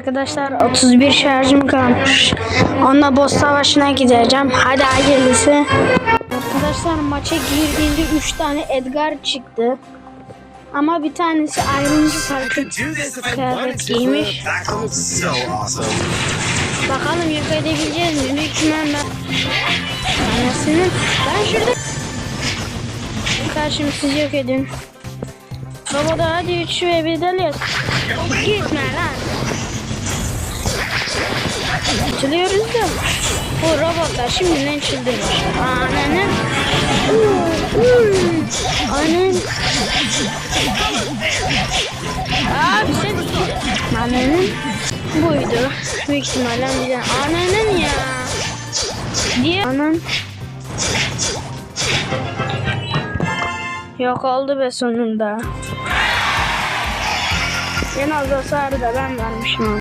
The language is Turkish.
Arkadaşlar 31 şarjım kalmış. Onunla boss savaşına gideceğim. Hadi hayırlısı. Arkadaşlar maça girdiğinde 3 tane Edgar çıktı. Ama bir tanesi ayrımcı kıyafet giymiş. Bakalım yok mi? Büyük ihtimalle anasını. Ben şurada karşımı siz yok edin. Baba da hadi 3 ve 1 dalıyoruz. Açılıyoruz da. Bu robotlar şimdiden çıldırmış. Ananı. Ananı. Abi sen Ananın buydu. Büyük ihtimalle bize ananın ya. Diye anan Yok oldu be sonunda. En az hasarı da ben vermişim.